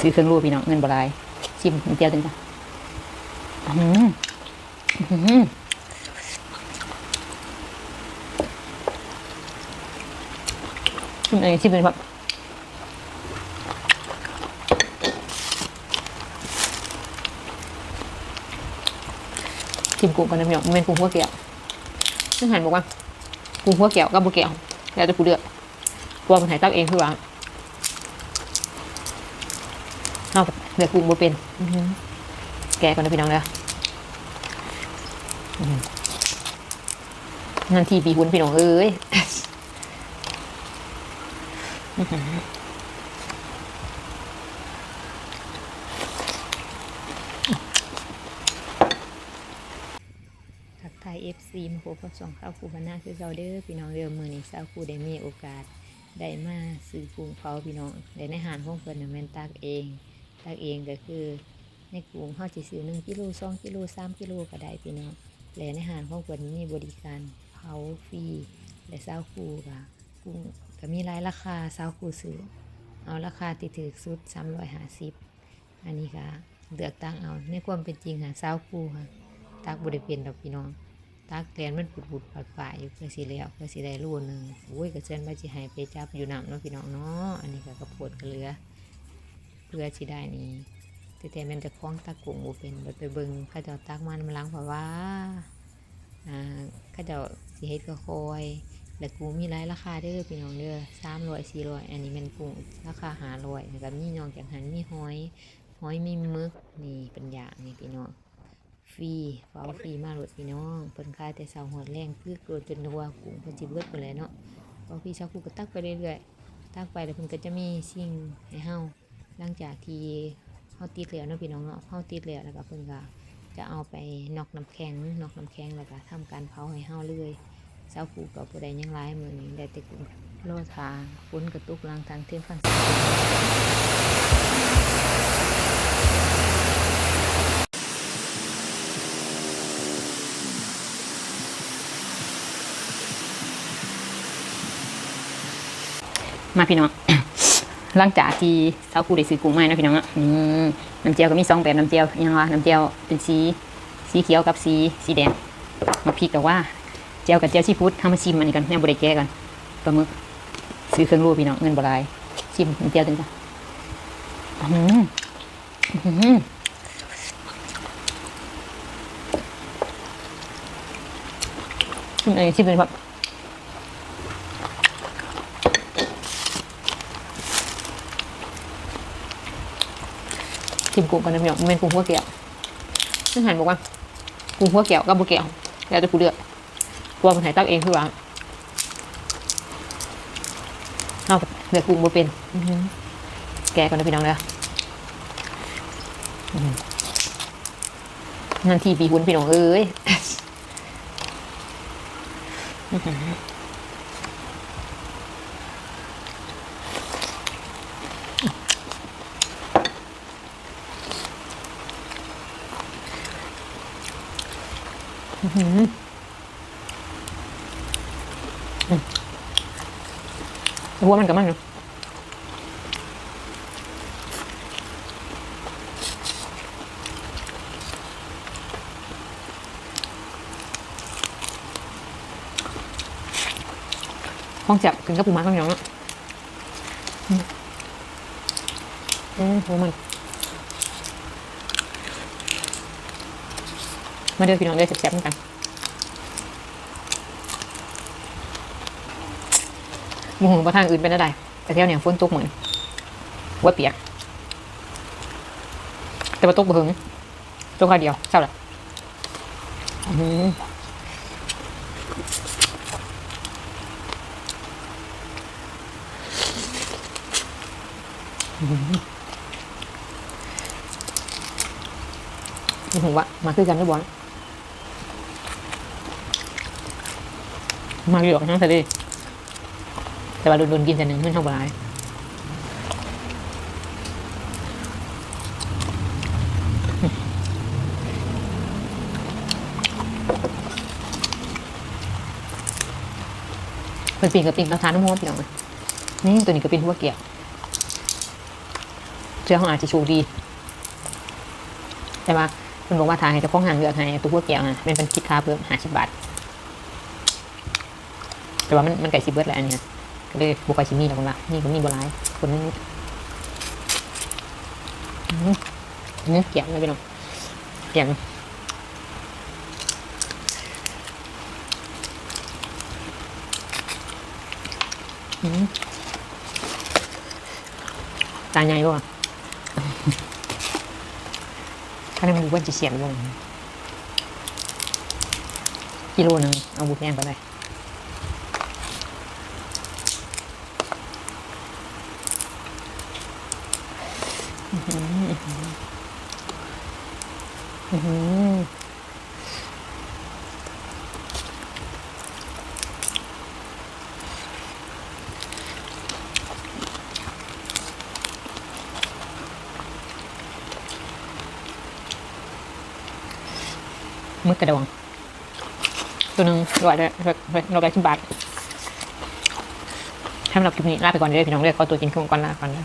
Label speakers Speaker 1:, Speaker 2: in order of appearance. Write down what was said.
Speaker 1: ซื้อเครื่องรูปพี่น้องเงินบหลายชิมเจียวตึงจ้ะอือหืออื้อหือชิมเองชิมเป็นแบบชิมกุ้งกันนะพี่น้องมันเป็นกุ้งหัวแก้วซึ่งหันบอกว่ากุ้งหัวแก้วกับบุแก้วแล้วจะกูเลือกตัวมันหายตักเองคือว่า เอาเลือกกุ้งบ่เป็นอื้อหือแกะก่อนนะพี่น้องเด้ออื้อหือนั่นทีปีหุ่นพี่น้องเอ้ยอื้อหือทักทายเอฟซีมาพบกับสองข้าวคูบานาคือเราเด้อพี่น้องเด้อมือนี้สาวคูได้มีโอกาสได้มาซื้อกุ้งเผาพี่น้องได้ในหารของเพิ่นน่ะแม่นตักเอง ตักเองก็คือ ในกลุ่มเฮาสิซื้อ1กิโล2กิโล3กิโลก็ได้พี่น้องและในหารของเพิ่นมีบริการเผาฟรีและซาวคูก็กุ้งก็มีหลายราคาซาวคูซื้อเอาราคาที่ถูกสุด350อันนี้ก็เลือกตั้งเอาในความเป็นจริงค่ะซาวคูค่ะตักบ่ได้เป็นดอกพี่น้องตักแกนมันปุดปุดปัดปายอยู่เพื่อสิแล้วเพื่อสิได้รูหนึ่งโอ้ยกระเชิญมาจิให้ไปจับอยู่น้ำเนาะพี่น้องเนาะอันนี้ก็กระโพดกระเลือ เพื่อสิได้นี่แต่แต่มันจะคล้องตะกุ่งบ่เป็นบ่ไปเบิ่งเข้าเจ้าตักมันมาล้างเพราะว่าอ่าเข้าเจ้าสิเฮ็ดก็คอยแล้วกูมีหลายราคาเด้อพี่น้องเด้อสามร้อยสี่ร้อยอันนี้มันกุ้งราคาหาร้อยแล้วก็มีนอกจากหันมีหอยหอยมีมึกนี่เป็นอย่างนี่พี่น้องฟรีเฝ้าฟรีมาโหลดพี่น้องเพิ่นขายแต่เสาหอดแรงคือโกรธจนว่ากุ้งเพิ่นสิเบิดไปเลยเนาะเฝ้าฟรีชาวกูก็ตักไปเรื่อยๆตักไปแล้วเพิ่นก็จะมีสิ่งให้เฮา หลังจากที่เฮาติดแล้วเนาะพี่น้องเนาะเฮาติดแล้วแล้วก็เพิ่นก็จะเอาไปนอกน้ำแข็งนอกน้ำแข็งแล้วก็ทำการเผาให้เฮาเลยชาวกูก็บ่ได้หยังหลายมื้อนี้ได้แต่กุ้งรอทางฝนกระตุกลางทางเทียนฟังมาพี่น้อง หลังจากที่สาวกูได้ซื้อกุ้งมาเนาะพี่น้องอะนี่น้ำเจียวก็มีสองแบบน้ำเจียวอิหยังวะน้ำเจียวเป็นสีสีเขียวกับสีสีแดงมาพริกกับว่าเจียวกับเจียวซีฟู้ดทำมาชิมอันนี้กันแม่บริแกะกันปลาหมึกซื้อเครื่องรูปพี่น้องเงินบหลายชิมน้ำเจียวตึงจ้ะอื้อหืออื้อหือชิมเองชิมเป็นแบบ ชิมกุ้งกันนะพี่น้องมันเป็นกุ้งหัวแก้วซึ่งหันบอกว่ากุ้งหัวแก้วกับบุแก้วแล้วจะกูเลือกตัวมันหายตักเองคือว่าเอาเลือกกุ้งบ่เป็นอื้อหือแกะก่อนนะพี่น้องเด้ออื้อหือนั่นทีปีหุ่นพี่น้องเอ้ย หัวมันกับมันเนาะห้องจับกินกับปูม้าข้างเหนียวเนาะอืมหัวมัน มาเด้อพี่น้องเด้อแซ่บๆเหมือนกันมูหงประทางอื่นเป็นอะไรแต่เที่ยวเนี่ยฝนตกเหมือนว่าเปียก แต่ว่าตกบ่หึงตกคราวเดียวเศร้าละอื้อหืออื้อหือหมูหงวะมาคือกันหรือบอล มาอยู่กับน้องทะเลแต่ว่าโดนๆกินแต่หนึ่งไม่เท่าไหร่เป็นปิ่งกับปิ่งเราทานน้ำมันพี่น้องเลยนี่ตัวนี้ก็เป็นหัวเกี๊ยวเชื่อเขาอาจจะโชคดี แต่ว่าคุณบอกว่าทางให้เจ้าของหางเลือกให้ตัวพวเกี่ยวนะเป็นเป็นคิดค่าเพิ่มห้าสิบบาท แต่ว่ามันมันไก่สิเบิร์ดแหละอันนี้ยก็เลยบุกไปชิมีแล้วคนละนี่ก็มีบัวลายคนนึงอืมอืมเกี่ยวเลยพี่น้องเกี่ยวอืมตาใหญ่ป่ะถ้าได้มันดูว่าจะเสียนลงกิโลนึงเอาบุแยงไปเลยอื้อหืออื้อหือ มึกกระดอง ตัวหนึ่งร้อยละร้อยร้อยร้อยละสิบบาทสำหรับคลิปนี้ลาไปก่อนเด้อพี่น้องเด้อขอตัวกินข้าวก่อนลาก่อนเด้อ